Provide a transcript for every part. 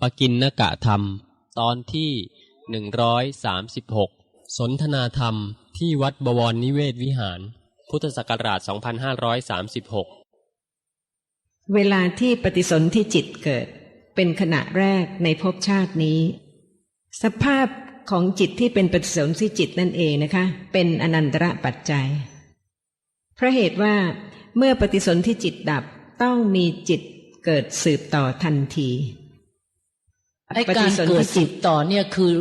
ปกินนกะธรรม ตอนที่หนึ่งร้อยสามสิบหกสนทนาธรรมที่วัดบวรนิเวศวิหาร พุทธศักราช2536เวลาที่ปฏิสนธิจิตเกิด เป็นขณะแรกในภพชาตินี้ สภาพของจิตที่เป็นปฏิสนธิจิตนั่นเองนะคะ เป็นอนันตระปัจจัย เพราะเหตุว่าเมื่อปฏิสนธิจิตดับต้องมีจิตเกิดสืบต่อทันที ไอการเกิดจิตต่อเนี่ยคือ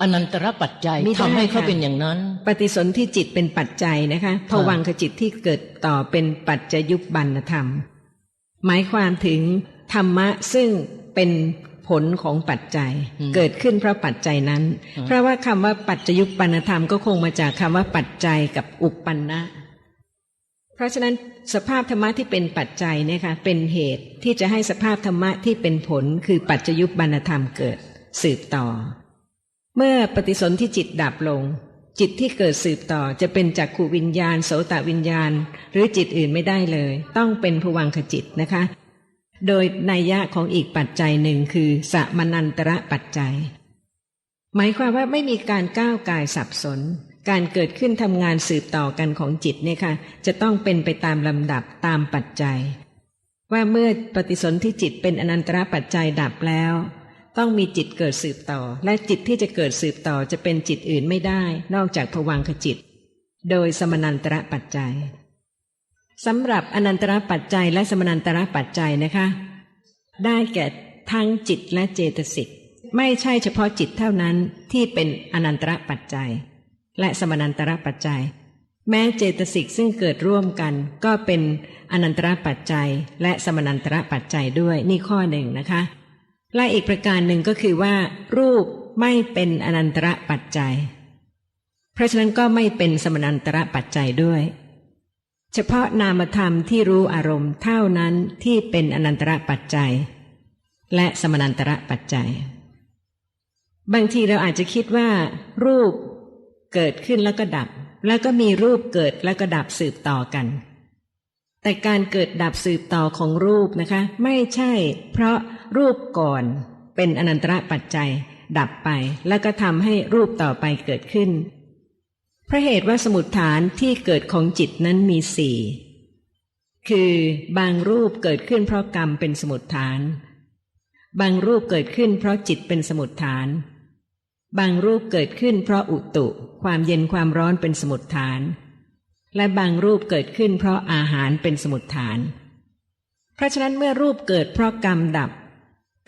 อนันตรปัจจัยไม่ได้ทำให้เขาค่ะเป็นอย่างนั้น ปฏิสนธิจิตเป็นปัจจัยนะคะภวังคจิตที่เกิดต่อเป็นปัจจยุบบันธรรม หมายความถึงธรรมะซึ่งเป็นผลของปัจจัยอืมเกิดขึ้นเพราะปัจจัยนั้นอืมเพราะว่าคำว่าปัจจยุบบันธรรมก็คงมาจากคำว่าปัจจัยกับอุปปันนะ เพราะฉะนั้นสภาพธรรมะที่เป็นปัจจัยเนี่ยค่ะเป็นเหตุที่จะให้สภาพธรรมะที่เป็นผลคือปัจจยุบบันธรรมเกิดสืบต่อ เมื่อปฏิสนธิจิตดับลง จิตที่เกิดสืบต่อจะเป็นจักขูวิญญาณ โสตวิญญาณ หรือจิตอื่นไม่ได้เลย ต้องเป็นภวังคจิตนะคะ โดยนัยยะของอีกปัจจัยหนึ่งคือสมนันตระปัจจัย หมายความว่าไม่มีการก้าวกายสับสน การเกิดขึ้นทำงานสืบต่อกันของจิตเนี่ยค่ะ จะต้องเป็นไปตามลำดับตามปัจจัย ว่าเมื่อปฏิสนธิจิตเป็นอนันตระปัจจัยดับแล้ว ต้องมีจิตเกิดสืบต่อ และจิตที่จะเกิดสืบต่อจะเป็นจิตอื่นไม่ได้ นอกจากภวังคจิต โดยสมนันตระปัจจัยสำหรับอนันตระปัจจัยและสมนันตระปัจจัยนะคะ ได้แก่ทั้งจิตและเจตสิกไม่ใช่เฉพาะจิตเท่านั้นที่เป็นอนันตระปัจจัย และสมนันตระปัจจัย แม้เจตสิกซึ่งเกิดร่วมกัน ก็เป็นอนันตระปัจจัย และสมนันตระปัจจัยด้วยนี่ข้อหนึ่งนะคะ และอีกประการหนึ่งก็คือว่า รูปไม่เป็นอนันตระปัจจัย เพราะฉะนั้นก็ไม่เป็นสมนันตระปัจจัยด้วย เฉพาะนามธรรมที่รู้อารมณ์เท่านั้นที่เป็นอนันตระปัจจัย และสมนันตระปัจจัย บางทีเราอาจจะคิดว่า รูป เกิดขึ้นแล้วก็ดับ แล้วก็มีรูปเกิดแล้วก็ดับสืบต่อกัน แต่การเกิดดับสืบต่อของรูปนะคะ ไม่ใช่ เพราะรูปก่อนเป็นอนันตระปัจจัย ดับไป แล้วก็ทำให้รูปต่อไปเกิดขึ้นเพราะเหตุว่าสมุดฐานที่เกิดของจิตนั้นมีสี่คือบางรูปเกิดขึ้นเพราะกรรมเป็นสมุดฐาน บางรูปเกิดขึ้นเพราะจิตเป็นสมุดฐาน บางรูปเกิดขึ้นเพราะอุตุ ความเย็นความร้อนเป็นสมุดฐาน และบางรูปเกิดขึ้นเพราะอาหารเป็นสมุดฐาน เพราะฉะนั้นเมื่อรูปเกิดเพราะกรรมดับ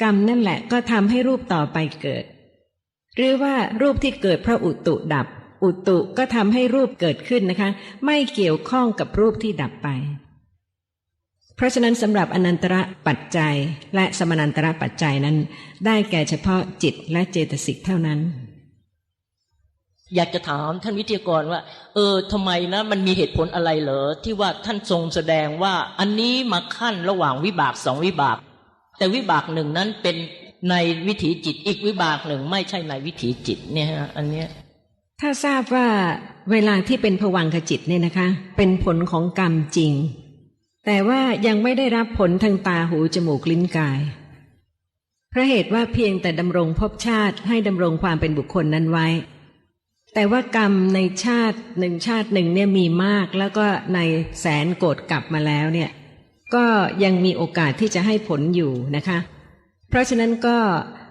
กรรมนั่นแหละก็ทำให้รูปต่อไปเกิด หรือว่ารูปที่เกิดเพราะอุตุดับ อุตุก็ทำให้รูปเกิดขึ้นนะคะ ไม่เกี่ยวข้องกับรูปที่ดับไป เพราะฉะนั้นสำหรับอนันตระปัจจัยและสมนันตระปัจจัยนั้น ได้แก่เฉพาะจิตและเจตสิกเท่านั้น อยากจะถามท่านวิทยากรว่า เออทำไมนะ มันมีเหตุผลอะไรเหรอ ที่ว่าท่านทรงแสดงว่าอันนี้มาขั้นระหว่างวิบากสองวิบาก แต่วิบากหนึ่งนั้นเป็นในวิถีจิตอีกวิบากหนึ่งไม่ใช่ในวิถีจิตเนี่ยฮะอันเนี้ยถ้าทราบว่าเวลาที่เป็นผวังขจิตเนี่ยนะคะ เป็นผลของกรรมจริง แต่ว่ายังไม่ได้รับผลทางตาหูจมูกลิ้นกาย เพราะเหตุว่าเพียงแต่ดำรงภพชาติให้ดำรงความเป็นบุคคลนั้นไว้ แต่ว่ากรรมในชาติหนึ่งชาติหนึ่งเนี่ยมีมากแล้วก็ในแสนโกรธกลับมาแล้วเนี่ย ก็ยังมีโอกาสที่จะให้ผลอยู่นะคะ เพราะฉะนั้นก็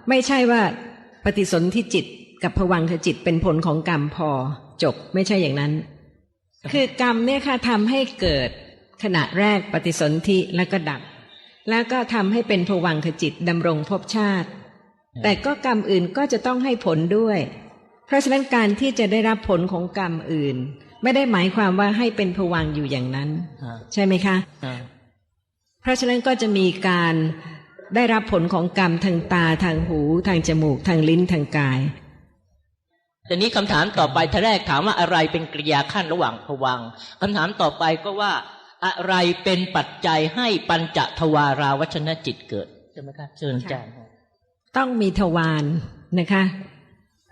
ไม่ใช่ว่าปฏิสนธิจิตกับผวังขจิตเป็นผลของกรรมพอจบไม่ใช่อย่างนั้น คือกรรมเนี่ยค่ะทำให้เกิด ขณะแรกปฏิสนธิแล้วก็ดับ แล้วก็ทำให้เป็นผวังขจิตดำรงภพชาติ แต่ก็กรรมอื่นก็จะต้องให้ผลด้วย เพราะฉะนั้นการที่จะได้รับผลของกรรมอื่น ไม่ได้หมายความว่าให้เป็นผวังค์อยู่อย่างนั้นอ่าใช่ไหมคะอ่าเพราะฉะนั้นก็จะมีการได้รับผลของกรรมทางตาทางหู ทางจมูก ทางลิ้นทางกายแต่นี้คำถามต่อไปท่าแรกถามว่าอะไรเป็นกริยาขั้นระหว่างผวังค์คำถามต่อไปก็ว่า อะไรเป็นปัจจัยให้ปัญจทวาราวัชนจิตเกิดใช่ไหมครับเชิญอาจารย์ต้องมีทวารนะคะ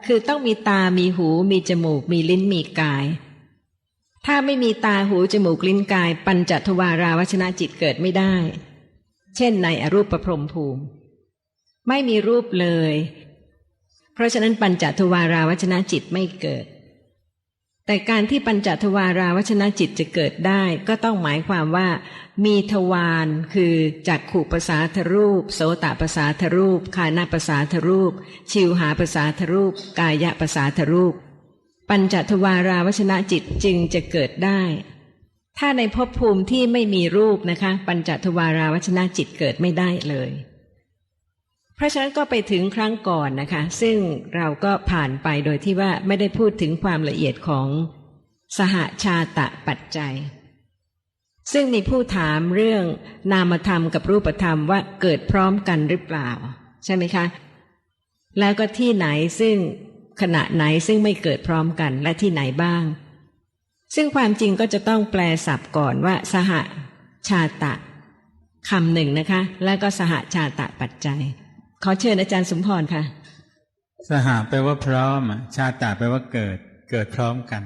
คือต้องมีตามีหู มีจมูก มีลิ้นมีกาย ถ้าไม่มีตาหูจมูกลิ้นกาย ปัญจทวาราวัชนะจิตเกิดไม่ได้ เช่นในอรูปประพรหมภูมิ ไม่มีรูปเลย เพราะฉะนั้นปัญจทวาราวชนะจิตไม่เกิด แต่การที่ปัญจทวาราวชนะจิตจะเกิดได้ ก็ต้องหมายความว่า มีทวารคือจักขุปสาษาทรูป โสตปสาทรูปคานาปสาทรูป ชิวหาปสาทรูป กายะปสาทรูป ปัญจทวาราวชนะจิตจึงจะเกิดได้ ถ้าในภพภูมิที่ไม่มีรูปนะคะ ปัญจทวาราวชนะจิตเกิดไม่ได้เลย ราะฉะนั้นก็ไปถึงครั้งก่อนนะคะ ซึ่งเราก็ผ่านไปโดยที่ว่าไม่ได้พูดถึงความละเอียดของสหชาตะปัจจัย ซึ่งมีผู้ถามเรื่องนามธรรมกับรูปธรรมว่าเกิดพร้อมกันหรือเปล่า ใช่ไหมคะ แล้วก็ที่ไหนซึ่งขณะไหนซึ่งไม่เกิดพร้อมกันและที่ไหนบ้าง ซึ่งความจริงก็จะต้องแปลศัพท์ก่อนว่า สหชาตะคำหนึ่งนะคะ แล้วก็สหชาตะปัจจัย ขอเชิญอาจารย์สมพรค่ะ สหแปลว่าพร้อมอะชาตะแปลว่าเกิด เกิดพร้อมกัน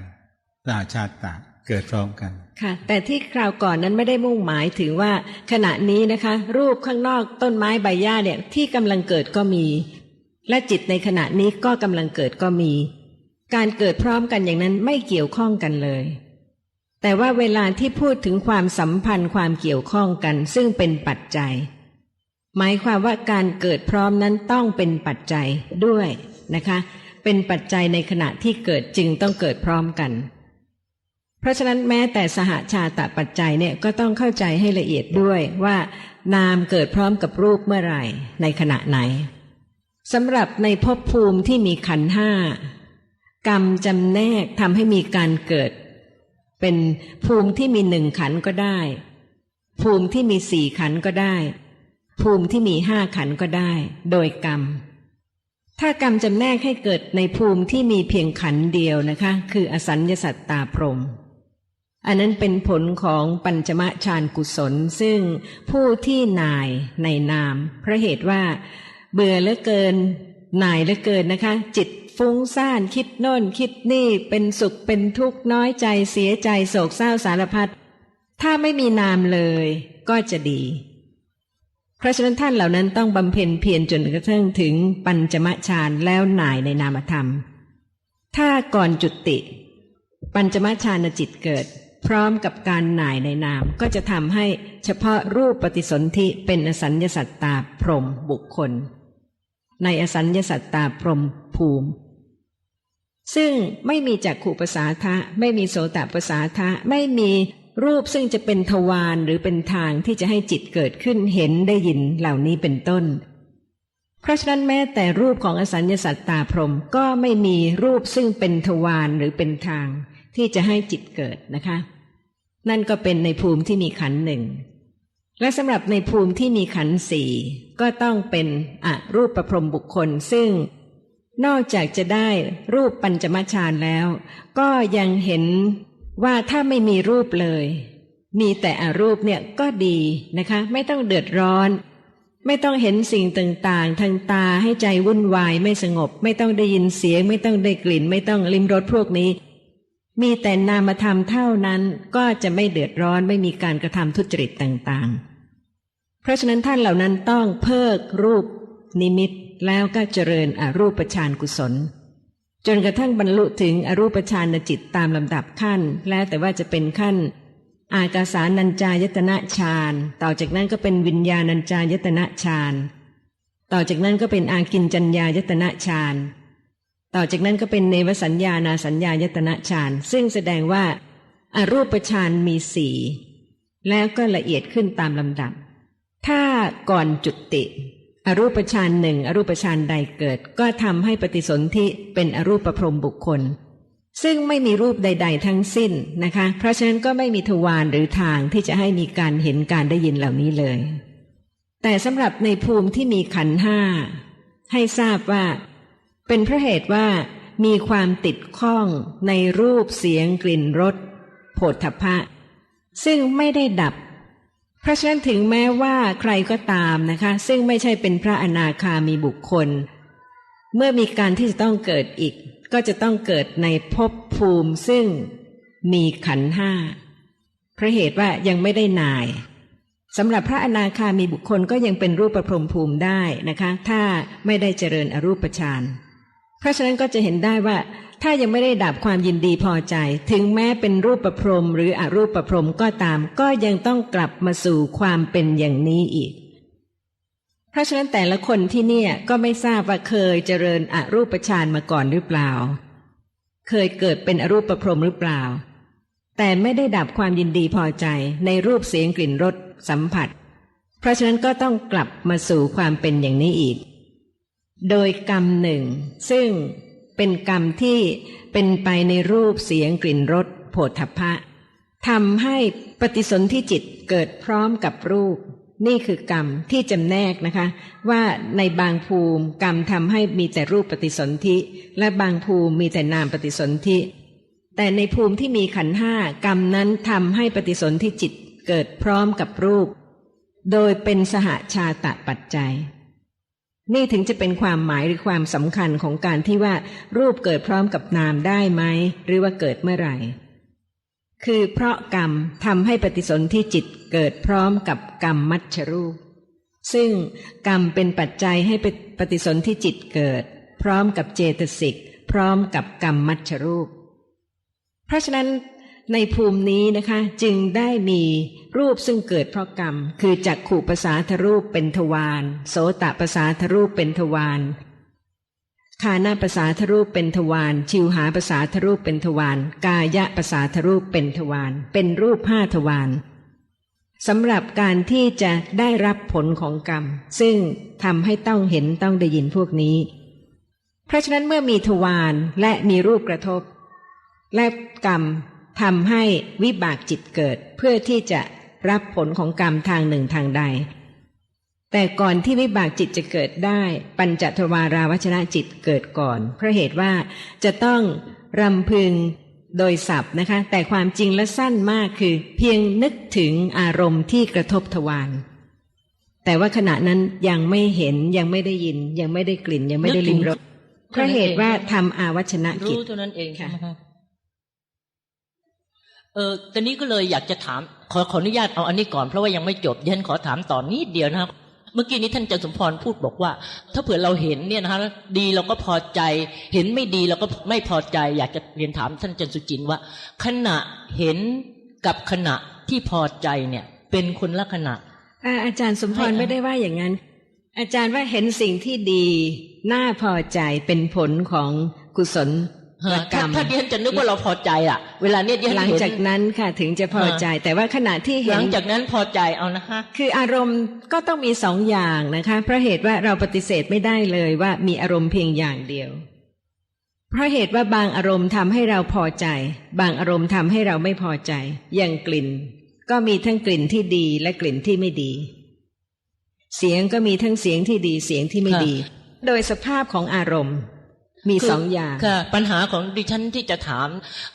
สหชาตะเกิดพร้อมกัน ค่ะ แต่ที่คราวก่อนนั้นไม่ได้มุ่งหมายถึงว่าขณะนี้นะคะ รูปข้างนอกต้นไม้ใบหญ้าเนี่ยที่กำลังเกิดก็มี และจิตในขณะนี้ก็กำลังเกิดก็มี การเกิดพร้อมกันอย่างนั้นไม่เกี่ยวข้องกันเลยแต่ว่าเวลาที่พูดถึงความสัมพันธ์ความเกี่ยวข้องกัน ซึ่งเป็นปัจจัย หมายความว่าการเกิดพร้อมนั้นต้องเป็นปัจจัยด้วยนะคะ เป็นปัจจัยในขณะที่เกิดจึงต้องเกิดพร้อมกัน เพราะฉะนั้นแม้แต่สหชาตปัจจัยเนี่ยก็ต้องเข้าใจให้ละเอียดด้วยว่า นามเกิดพร้อมกับรูปเมื่อไหร่ในขณะไหนสำหรับในภพภูมิที่มีขันห้ากรรมจำแนกทำให้มีการเกิด เป็นภูมิที่มีหนึ่งขันก็ได้ ภูมิที่มีสี่ขันก็ได้ ภูมิที่มีห้าขันก็ได้ โดยกรรม ถ้ากรรมจำแนกให้เกิดในภูมิที่มีเพียงขันเดียวนะคะ คืออสัญญสัตตาพรมอันนั้นเป็นผลของปัญจมะฌานกุศล ซึ่งผู้ที่นายในนามเพราะเหตุว่า เบื่อเหลือเกินนายเหลือเกินนะคะ จิตฟุ้งซ่านคิดโน่นคิดนี่เป็นสุขเป็นทุกข์น้อยใจเสียใจโศกเศร้าสารพัดถ้าไม่มีนามเลยก็จะดี ราะฉะนั้นท่านเหล่านั้นต้องบำเพ็ญเพียรจนกระทั่งถึงปัญจมฌานแล้วหน่ายในนามธรรม ถ้าก่อนจุติ ปัญจมฌานจิตเกิด พร้อมกับการหน่ายในนามก็จะทำให้เฉพาะรูปปฏิสนธิเป็นอสัญญสัตตาพรหมบุคคล ในอสัญญสัตตาพรหมภูมิ ซึ่งไม่มีจักขุปสาทะ ไม่มีโสตปสาทะ ไม่มี รูปซึ่งจะเป็นทวารหรือเป็นทางที่จะให้จิตเกิดขึ้นเห็นได้ยินเหล่านี้เป็นต้น เพราะฉะนั้นแม้แต่รูปของอสัญญาสัตตาพรมก็ไม่มีรูปซึ่งเป็นทวารหรือเป็นทางที่จะให้จิตเกิดนะคะ นั่นก็เป็นในภูมิที่มีขันหนึ่ง และสำหรับในภูมิที่มีขันสี่ก็ต้องเป็นอรูปประพรมบุคคลซึ่งนอกจากจะได้รูปปัญจมฌานแล้ว ก็ยังเห็น ว่าถ้าไม่มีรูปเลย มีแต่อรูปเนี่ยก็ดีนะคะ ไม่ต้องเดือดร้อน ไม่ต้องเห็นสิ่งต่างๆ ทางตาให้ใจวุ่นวายไม่สงบ ไม่ต้องได้ยินเสียง ไม่ต้องได้กลิ่น ไม่ต้องลิ้มรสพวกนี้ มีแต่นามธรรมเท่านั้นก็จะไม่เดือดร้อนไม่มีการกระทำทุจริตต่างๆ เพราะฉะนั้นท่านเหล่านั้นต้องเพิกรูปนิมิตแล้วก็เจริญอรูปฌานกุศล จนกระทั่งบรรลุถึงอรูปฌานจิตตามลำดับขั้น แล้วแต่ว่าจะเป็นขั้น อากาสานัญจายตนะฌานต่อจากนั้นก็เป็นวิญญาณัญจายตนะฌานต่อจากนั้นก็เป็นอากินจัญญายตนะฌานต่อจากนั้นก็เป็นเนวสัญญานาสัญญายตนะฌานซึ่งแสดงว่าอารูปฌานมีสี่แล้วก็ละเอียดขึ้นตามลำดับ ถ้าก่อนจุติ อรูปฌานหนึ่งอรูปฌานใดเกิด ก็ทำให้ปฏิสนธิเป็นอรูปประพรหมบุคคล ซึ่งไม่มีรูปใด ๆ ทั้งสิ้นนะคะ เพราะฉะนั้นก็ไม่มีทวารหรือทางที่จะให้มีการเห็นการได้ยินเหล่านี้เลย แต่สำหรับในภูมิที่มีขันห้าให้ทราบว่า เป็นเพราะเหตุว่ามีความติดข้องในรูปเสียงกลิ่นรสโผฏฐัพพะ ซึ่งไม่ได้ดับ เพราะฉะนั้นถึงแม้ว่าใครก็ตามนะคะ ซึ่งไม่ใช่เป็นพระอนาคามีบุคคล เมื่อมีการที่จะต้องเกิดอีก ก็จะต้องเกิดในภพภูมิซึ่งมีขันห้าเพราะเหตุว่ายังไม่ได้นายสำหรับพระอนาคามีบุคคลก็ยังเป็นรูปประพรมภูมิได้นะคะ ถ้าไม่ได้เจริญอรูปฌานเพราะฉะนั้นก็จะเห็นได้ว่า ถ้ายังไม่ได้ดับความยินดีพอใจ ถึงแม้เป็นรูปประพรมหรืออรูปประพรมก็ตาม ก็ยังต้องกลับมาสู่ความเป็นอย่างนี้อีก เพราะฉะนั้นแต่ละคนที่เนี่ยก็ไม่ทราบว่าเคยเจริญอรูปฌานมาก่อนหรือเปล่า เคยเกิดเป็นอรูปประพรมหรือเปล่า แต่ไม่ได้ดับความยินดีพอใจในรูปเสียงกลิ่นรสสัมผัส เพราะฉะนั้นก็ต้องกลับมาสู่ความเป็นอย่างนี้อีก โดยกรรมหนึ่ง ซึ่ง เป็นกรรมที่เป็นไปในรูปเสียงกลิ่นรสโผฏฐัพพะทำให้ปฏิสนธิจิตเกิดพร้อมกับรูป นี่คือกรรมที่จำแนกนะคะ ว่าในบางภูมิกรรมทำให้มีแต่รูปปฏิสนธิและบางภูมิมีแต่นามปฏิสนธิแต่ในภูมิที่มีขันห้ากรรมนั้นทำให้ปฏิสนธิจิตเกิดพร้อมกับรูป โดยเป็นสหชาตะปัจจัย นี่ถึงจะเป็นความหมายหรือความสำคัญของการที่ว่ารูปเกิดพร้อมกับนามได้ไหม หรือว่าเกิดเมื่อไหร่ คือเพราะกรรมทำให้ปฏิสนธิจิตเกิดพร้อมกับกรรมมัชชรูป ซึ่งกรรมเป็นปัจจัยให้ปฏิสนธิจิตเกิด พร้อมกับเจตสิก พร้อมกับกรรมมัชชรูป เพราะฉะนั้น ในภูมินี้นะคะจึงได้มีรูปซึ่งเกิดเพราะกรรม คือจักขู่ภาษาทรูปเป็นทวารโสตภาษาทรูปเป็นทวารคานาภาษาทรูปเป็นทวารชิวหาภาษาทรูปเป็นทวารกายะภาษาทรูปเป็นทวารเป็นรูปห้าทวารสำหรับการที่จะได้รับผลของกรรม ซึ่งทำให้ต้องเห็นต้องได้ยินพวกนี้ เพราะฉะนั้นเมื่อมีทวารและมีรูปกระทบ และกรรม ทำให้วิบากจิตเกิดเพื่อที่จะรับผลของกรรมทางหนึ่งทางใด แต่ก่อนที่วิบากจิตจะเกิดได้ ปัญจทวาราวชนะจิตเกิดก่อน เพราะเหตุว่าจะต้องรำพึงโดยศัพท์นะคะ แต่ความจริงและสั้นมากคือ เพียงนึกถึงอารมณ์ที่กระทบทวารแต่ว่าขณะนั้นยังไม่เห็นยังไม่ได้ยิน ยังไม่ได้กลิ่นยังไม่ได้ลิ้มรสเพราะเหตุว่าทำอาวัชนะกิจรู้เท่านั้นเองค่ะใช่ไหมครับ เออตอนนี้ก็เลยอยากจะถาม ขอขออนุญาตเอาอันนี้ก่อนเพราะว่ายังไม่จบดิฉันขอถามต่อนนิดเดียวนะครับ เมื่อกี้นี้ท่านอาจารย์สมพรพูดบอกว่า ถ้าเผื่อเราเห็นเนี่ยนะฮะดีเราก็พอใจ เห็นไม่ดีเราก็ไม่พอใจ อยากจะเรียนถามท่านอาจารย์สุจินต์ว่า ขณะเห็นกับขณะที่พอใจเนี่ย เป็นคนละขณะอ่าอาจารย์สมพรให้ไม่ได้ว่าอย่างนั้น อาจารย์ว่าเห็นสิ่งที่ดี น่าพอใจเป็นผลของกุศลก ถ้ารรมถ้าดิฉันจะนึกว่าเราพอใจอะ เวลาเนี้ยดิฉันหลังเห็นจากนั้นค่ะถึงจะพอใจ แต่ว่าขณะที่หเห็ลันงจากนั้นพอใจเอานะคะ คืออารมณ์ก็ต้องมีสองอย่างนะคะเพราะเหตุว่าเราปฏิเสธไม่ได้เลยว่ามีอารมณ์เพียงอย่างเดียว เพราะเหตุว่าบางอารมณ์ทำให้เราพอใจ บางอารมณ์ทำให้เราไม่พอใจ อย่างกลิ่น ก็มีทั้งกลิ่นที่ดีและกลิ่นที่ไม่ดี เสียงก็มีทั้งเสียงที่ดีเสียงที่ไม่ดี โดยสภาพของอารมณ์ มีคือสองอย่างค่ะปัญหาของดิฉันที่จะถาม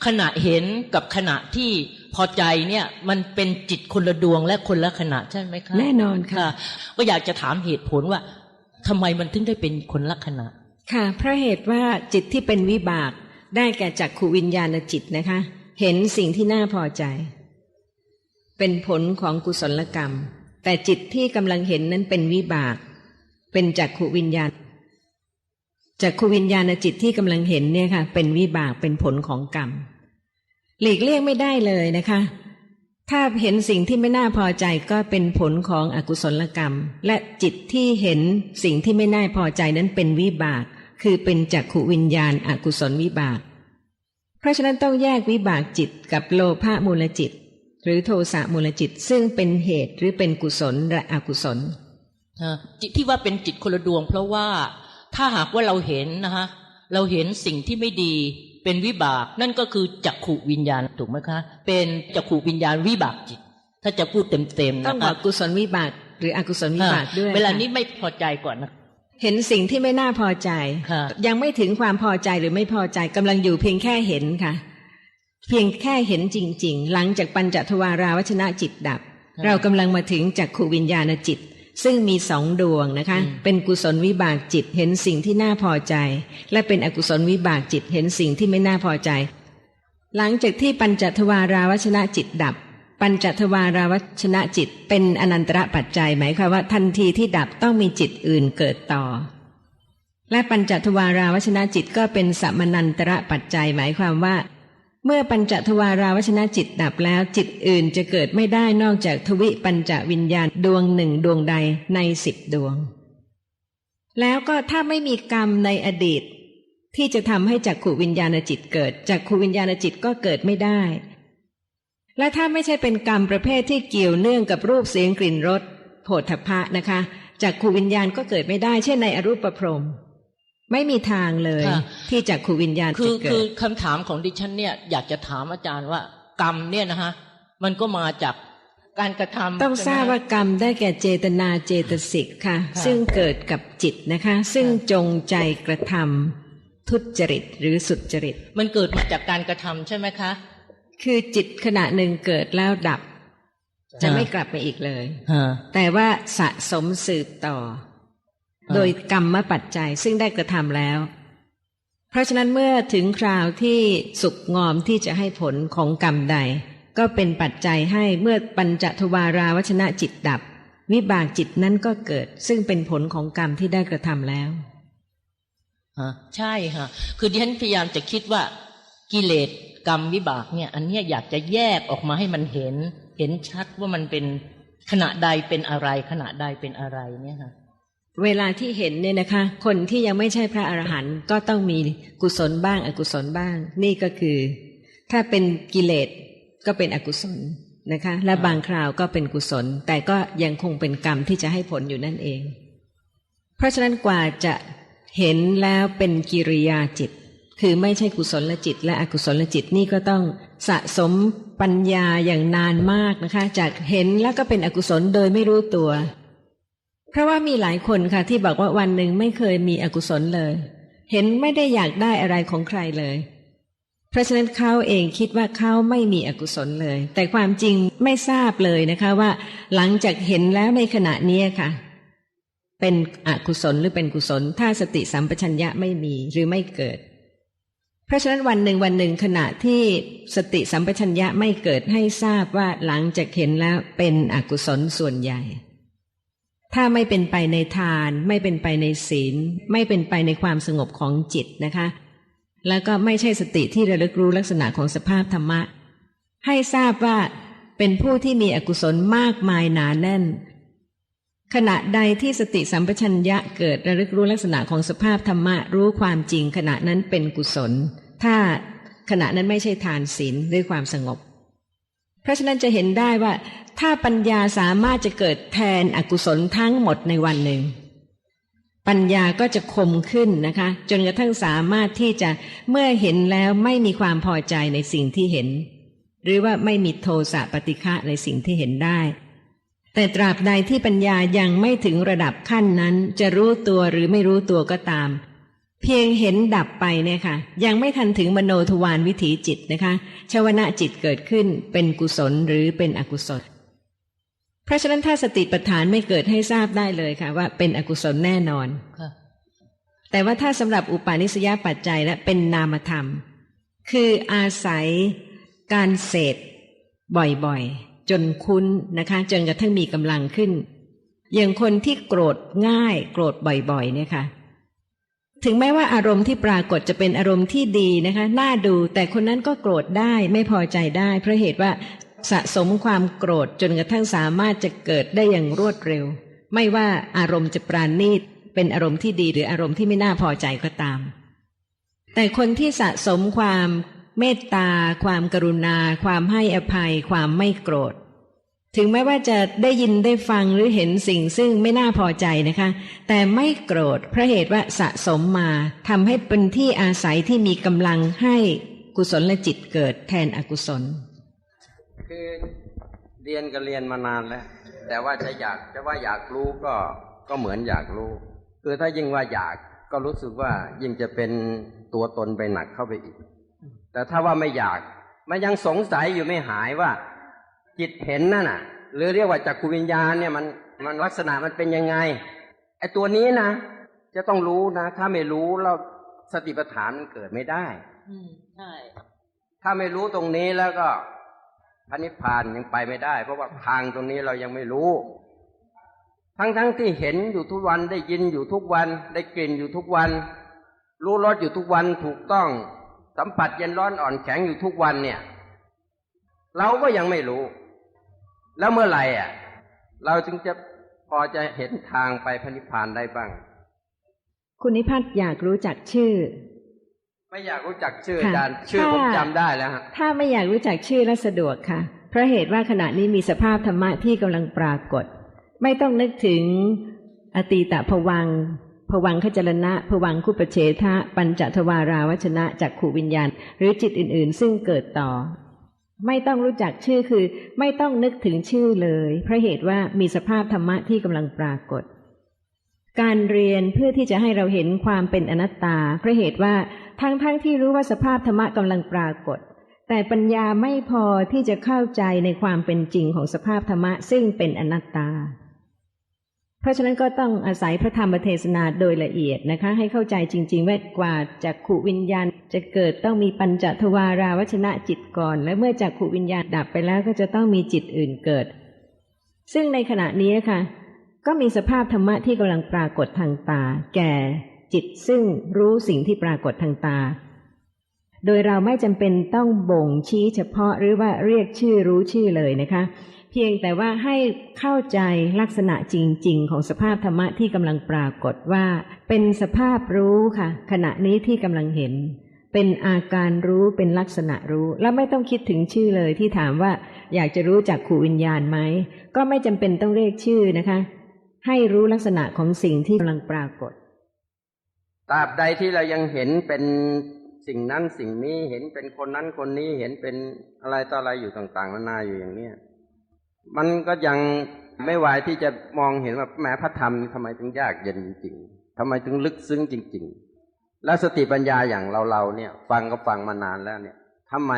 ขณะเห็นกับขณะที่พอใจเนี่ยมันเป็นจิตคนละดวงและคนละขณะใช่ไหมคะแน่นอนค่ะค่ะก็อยากจะถามเหตุผลว่าทำไมมันถึงได้เป็นคนละขณะ ค่ะเพราะเหตุว่าจิตที่เป็นวิบากได้แก่จักขูวิญญาณจิตนะคะ เห็นสิ่งที่น่าพอใจ เป็นผลของกุศลกรรม แต่จิตที่กำลังเห็นนั้นเป็นวิบาก เป็นจักขูวิญญาณ จักขูวิญญาณจิตที่กำลังเห็นเนี่ยค่ะ เป็นวิบากเป็นผลของกรรม หลีกเลี่ยงไม่ได้เลยนะคะ ถ้าเห็นสิ่งที่ไม่น่าพอใจก็เป็นผลของอกุศลกรรม และจิตที่เห็นสิ่งที่ไม่น่าพอใจนั้นเป็นวิบาก คือเป็นจักขวิญญาณอกุศลวิบาก เพราะฉะนั้นต้องแยกวิบากจิตกับโลภะมูลจิต หรือโทสะมูลจิตซึ่งเป็นเหตุหรือเป็นกุศลและอกุศลจิตที่ว่าเป็นจิตคนละดวง เพราะว่า ถ้าหากว่าเราเห็นนะคะเราเห็นสิ่งที่ไม่ดีเป็นวิบาก นั่นก็คือจักขุวิญญาณถูกไหมคะ เป็นจักขุวิญญาณวิบากจิต ถ้าจะพูดเต็มๆต้องนะบอคะกกุศลวิบากหรืออกุศลวิบากด้วย เวลาค่ะนี้ไม่พอใจก่อนนะเห็นสิ่งที่ไม่น่าพอใจค่ะยังไม่ถึงความพอใจหรือไม่พอใจกำลังอยู่เพียงแค่เห็นค่ะ เพียงแค่เห็นจริง ๆ หลังจากปัญจทวาราวชนะจิตดับ เรากำลังมาถึงจักขูวิญญาณจิต ซึ่งมีสองดวงนะคะ เป็นกุศลวิบากจิตเห็นสิ่งที่น่าพอใจ และเป็นอกุศลวิบากจิตเห็นสิ่งที่ไม่น่าพอใจ หลังจากที่ปัญจทวาราวชนะจิตดับปปัญจทวาราวชนะจิต เป็นอนันตระปัจจัยหมายความว่าทันทีที่ดับต้องมีจิตอื่นเกิดต่อ และปัญจทวาราวชนะจิตก็เป็นสัมมนันตระปัจจัยหมายความว่า เมื่อปัญจทวาราวชนะจิตดับแล้วจิตอื่นจะเกิดไม่ได้นอกจากทวิปัญจวิญญาณดวงหนึ่งดวงใดในสิบดวง แล้วก็ถ้าไม่มีกรรมในอดีต ที่จะทำให้จักขูวิญญาณจิตเกิดจักขูวิญญาณจิตก็เกิดไม่ได้ และถ้าไม่ใช่เป็นกรรมประเภทที่เกี่ยวเนื่องกับรูปเสียงกลิ่นรสโผฏฐัพพะนะคะจักขูวิญญาณก็เกิดไม่ได้ เช่นในอรูปพรม ไม่มีทางเลยค่ะที่จักขูวิญญาณคืจะอเกิคือดคำถามของดิฉันเนี่ยอยากจะถามอาจารย์ว่า กรรมเนี่ยนะฮะมันก็มาจากการกระทำต้องใช่ไหมทราบว่ากรรมได้แก่เจตนาเจตสิกค่ะค่ะซึ่งเกิดกับจิตนะคะ ซึ่งค่ะจงใจกระทำทุจริตหรือสุจริต มันเกิดมาจากการกระทำใช่ไหมคะ คือจิตขณะหนึ่งเกิดแล้วดับ จะค่ะไม่กลับมาอีกเลยฮะแต่ว่าสะสมสืบต่ออ่า โดยกรรมปัจจัยซึ่งได้กระทำแล้ว เพราะฉะนั้นเมื่อถึงคราวที่สุกงอมที่จะให้ผลของกรรมใด ก็เป็นปัจจัยให้เมื่อปัญจทวาราวชนะจิตดับ วิบากจิตนั้นก็เกิด ซึ่งเป็นผลของกรรมที่ได้กระทำแล้วฮะใช่ค่ะ คือดิฉันพยายามจะคิดว่ากิเลสกรรมวิบากเนี่ย อันเนี้ยอยากจะแยกออกมาให้มันเห็น เห็นชัดว่ามันเป็นขณะใดเป็นอะไร ขณะใดเป็นอะไรเนี่ยค่ะ เวลาที่เห็นเนี่ยนะคะ คนที่ยังไม่ใช่พระอรหันต์ก็ต้องมีกุศลบ้าง อกุศลบ้าง นี่ก็คือ ถ้าเป็นกิเลสก็เป็นอกุศลนะคะ และบางคราวก็เป็นกุศล แต่ก็ยังคงเป็นกรรมที่จะให้ผลอยู่นั่นเอง เพราะฉะนั้นกว่าจะเห็นแล้วเป็นกิริยาจิต คือไม่ใช่กุศลจิต และอกุศลจิตนี่ก็ต้องสะสมปัญญาอย่างนานมากนะคะ จากเห็นแล้วก็เป็นอกุศลโดยไม่รู้ตัว เพราะว่ามีหลายคนค่ะที่บอกว่าวันหนึ่งไม่เคยมีอกุศลเลย เห็นไม่ได้อยากได้อะไรของใครเลย เพราะฉะนั้นเขาเองคิดว่าเขาไม่มีอกุศลเลย แต่ความจริงไม่ทราบเลยนะคะว่า หลังจากเห็นแล้วในขณะนี้ค่ะ เป็นอกุศลหรือเป็นกุศล ถ้าสติสัมปชัญญะไม่มีหรือไม่เกิด เพราะฉะนั้นวันหนึ่งวันหนึ่งขณะที่สติสัมปชัญญะไม่เกิดให้ทราบว่าหลังจากเห็นแล้วเป็นอกุศลส่วนใหญ่ ถ้าไม่เป็นไปในทาน ไม่เป็นไปในศีล ไม่เป็นไปในความสงบของจิตนะคะ แล้วก็ไม่ใช่สติที่ระลึกรู้ลักษณะของสภาพธรรมะ ให้ทราบว่าเป็นผู้ที่มีอกุศลมากมายหนาแน่น ขณะใดที่สติสัมปชัญญะเกิดระลึกรู้ลักษณะของสภาพธรรมะรู้ความจริงขณะนั้นเป็นกุศล ถ้าขณะนั้นไม่ใช่ทานศีลด้วยความสงบ เพราะฉะนั้นจะเห็นได้ว่า ถ้าปัญญาสามารถจะเกิดแทนอกุศลทั้งหมดในวันหนึ่ง ปัญญาก็จะคมขึ้นนะคะ จนกระทั่งสามารถที่จะเมื่อเห็นแล้วไม่มีความพอใจในสิ่งที่เห็น หรือว่าไม่มีโทสะปฏิฆะในสิ่งที่เห็นได้ แต่ตราบใดที่ปัญญายังไม่ถึงระดับขั้นนั้น จะรู้ตัวหรือไม่รู้ตัวก็ตามเพียงเห็นดับไปเนี่ยค่ะยังไม่ทันถึงมโนทวารวิถีจิตนะคะ ชวนะจิตเกิดขึ้นเป็นกุศลหรือเป็นอกุศล เพราะฉะนั้นถ้าสติปัฏฐานไม่เกิดให้ทราบได้เลยค่ะ ว่าเป็นอกุศลแน่นอนค่ะแต่ว่าถ้าสำหรับอุปาณิสยปัจจัยและเป็นนามธรรม คืออาศัยการเสพบ่อยๆ จนคุ้นนะคะ จนกระทั่งมีกำลังขึ้น อย่างคนที่โกรธง่าย โกรธบ่อยๆ เนี่ยค่ะ ถึงแม้ว่าอารมณ์ที่ปรากฏจะเป็นอารมณ์ที่ดีนะคะน่าดูแต่คนนั้นก็โกรธได้ไม่พอใจได้ เพราะเหตุว่าสะสมความโกรธจนกระทั่งสามารถจะเกิดได้อย่างรวดเร็ว ไม่ว่าอารมณ์จะปราณีตเป็นอารมณ์ที่ดีหรืออารมณ์ที่ไม่น่าพอใจก็ตาม แต่คนที่สะสมความเมตตา ความกรุณา ความให้อภัย ความไม่โกรธ ถึงแม้ว่าจะได้ยินได้ฟังหรือเห็นสิ่งซึ่งไม่น่าพอใจนะคะ แต่ไม่โกรธเพราะเหตุว่าสะสมมาทำให้เป็นที่อาศัยที่มีกำลังให้กุศลลจิตเกิดแทนอกุศล คือเรียนก็เรียนมานานแล้ว แต่ว่าจะอยากจะว่าอยากรู้ก็ก็เหมือนอยากรู้ คือถ้ายิ่งว่าอยากก็รู้สึกว่ายิ่งจะเป็นตัวตนไปหนักเข้าไปอีก แต่ถ้าว่าไม่อยาก มันยังสงสัยอยู่ไม่หายว่า จิตเห็นนั่นน่ะ หรือเรียกว่าจักรวิญญาณเนี่ยมันมันลักษณะมันเป็นยังไงไอ้ตัวนี้นะจะต้องรู้นะ ถ้าไม่รู้แล้วสติปัฏฐานมันเกิดไม่ได้ อืมใช่ถ้าไม่รู้ตรงนี้แล้วก็พระนิพพานยังไปไม่ได้ เพราะว่าทางตรงนี้เรายังไม่รู้ ทั้งๆทที่เห็นอยู่ทุกวันได้ยินอยู่ทุกวัน ได้กลิ่นอยู่ทุกวัน รู้รสอยู่ทุกวันถูกต้อง สัมผัสเย็นร้อนอ่อนแข็งอยู่ทุกวันเนี่ย เราก็ยังไม่รู้ แล้วเมื่อไหร่อะ เราจึงจะพอจะเห็นทางไปพระนิพพานได้บ้าง คุณนิพัฒน์อยากรู้จักชื่อ ไม่อยากรู้จักชื่อค่ะอาจารย์ชื่อผมถ้าจำได้แล้วฮะถ้าไม่อยากรู้จักชื่อและสะดวกค่ะ เพราะเหตุว่าขณะนี้มีสภาพธรรมะที่กำลังปรากฏ ไม่ต้องนึกถึงอตีตะภวังค์ภวังคจรณะภวังคุปเฉทะ ปัญจทวาราวัชนะจักขูวิญญาณ หรือจิตอื่น ๆ ซึ่งเกิดต่อ ไม่ต้องรู้จักชื่อคือ ไม่ต้องนึกถึงชื่อเลย เพราะเหตุว่ามีสภาพธรรมะที่กำลังปรากฏ การเรียนเพื่อที่จะให้เราเห็นความเป็นอนัตตา เพราะเหตุว่าทั้งๆทที่รู้ว่าสภาพธรรมะกำลังปรากฏ แต่ปัญญาไม่พอที่จะเข้าใจในความเป็นจริงของสภาพธรรมะซึ่งเป็นอนัตตา เพราะฉะนั้นก็ต้องอาศัยพระธรรมเทศนาโดยละเอียดนะคะ ให้เข้าใจจริง ๆ ว่ากว่าจากขุวิญญาณ จะเกิดต้องมีปัญจทวาราวัชนะจิตก่อน และเมื่อจากขุวิญญาณดับไปแล้วก็จะต้องมีจิตอื่นเกิด ซึ่งในขณะนี้นะคะก็มีสภาพธรรมะที่กำลังปรากฏทางตา แก่จิตซึ่งรู้สิ่งที่ปรากฏทางตา โดยเราไม่จำเป็นต้องบ่งชี้เฉพาะหรือว่าเรียกชื่อรู้ชื่อเลยนะคะ เพียงแต่ว่าให้เข้าใจลักษณะจริง ๆ ของสภาพธรรมะที่กำลังปรากฏว่า เป็นสภาพรู้ค่ะ ขณะนี้ที่กำลังเห็น เป็นอาการรู้เป็นลักษณะรู้ แล้วไม่ต้องคิดถึงชื่อเลยที่ถามว่า อยากจะรู้จักขู่วิญญาณไหมก็ไม่จำเป็นต้องเรียกชื่อนะคะ ให้รู้ลักษณะของสิ่งที่กำลังปรากฏตราบใดที่เรายังเห็นเป็นสิ่งนั้นสิ่งนี้เห็นเป็นคนนั้นคนนี้เห็นเป็นอะไรต่ออะไรอยู่ต่าง ๆ นานาอยู่อย่างเนี้ย มันก็ยังไม่ไหวที่จะมองเห็นว่าแม้พระธรรมนี่ทำไมถึงยากเย็นจริง ๆทำไมถึงลึกซึ้งจริง ๆ แล้วสติปัญญาอย่างเราๆเนี่ย ฟังก็ฟังมานานแล้วเนี่ยทำไม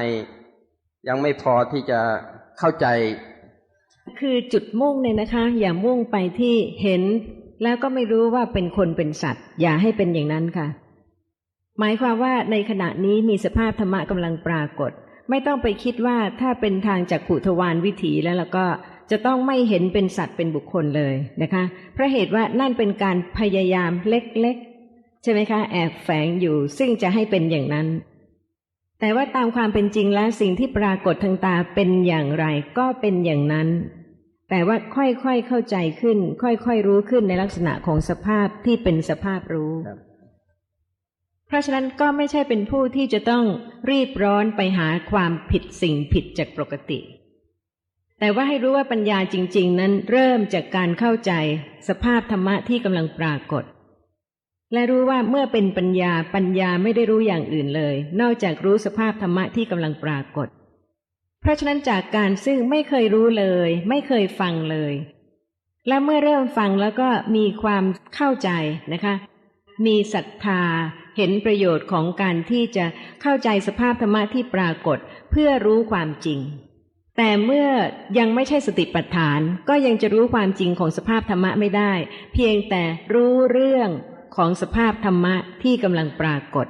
ยังไม่พอที่จะเข้าใจ คือจุดมุ่งเนี่ยนะคะ อย่ามุ่งไปที่เห็น แล้วก็ไม่รู้ว่าเป็นคนเป็นสัตว์ อย่าให้เป็นอย่างนั้นค่ะ หมายความว่าในขณะนี้มีสภาพธรรมะกำลังปรากฏ ไม่ต้องไปคิดว่าถ้าเป็นทางจากขุทวารวิถีแล้วแล้วก็จะต้องไม่เห็นเป็นสัตว์เป็นบุคคลเลยนะคะเพราะเหตุว่านั่นเป็นการพยายามเล็กๆ ใช่ไหมคะ แอบแฝงอยู่ซึ่งจะให้เป็นอย่างนั้น แต่ว่าตามความเป็นจริงแล้วสิ่งที่ปรากฏทางตาเป็นอย่างไรก็เป็นอย่างนั้น แต่ว่าค่อยๆเข้าใจขึ้น ค่อยๆรู้ขึ้นในลักษณะของสภาพที่เป็นสภาพรู้ครับ เพราะฉะนั้นก็ไม่ใช่เป็นผู้ที่จะต้องรีบร้อนไปหาความผิดสิ่งผิดจากปกติ แต่ว่าให้รู้ว่าปัญญาจริง ๆ นั้นเริ่มจากการเข้าใจสภาพธรรมะที่กำลังปรากฏ และรู้ว่าเมื่อเป็นปัญญาปัญญาไม่ได้รู้อย่างอื่นเลย นอกจากรู้สภาพธรรมะที่กำลังปรากฏ เพราะฉะนั้นจากการซึ่งไม่เคยรู้เลย ไม่เคยฟังเลยและเมื่อเริ่มฟังแล้วก็มีความเข้าใจนะคะ มีศรัทธา เห็นประโยชน์ของการที่จะเข้าใจสภาพธรรมะที่ปรากฏเพื่อรู้ความจริง แต่เมื่อยังไม่ใช่สติปัฏฐาน ก็ยังจะรู้ความจริงของสภาพธรรมะไม่ได้ เพียงแต่รู้เรื่องของสภาพธรรมะที่กำลังปรากฏ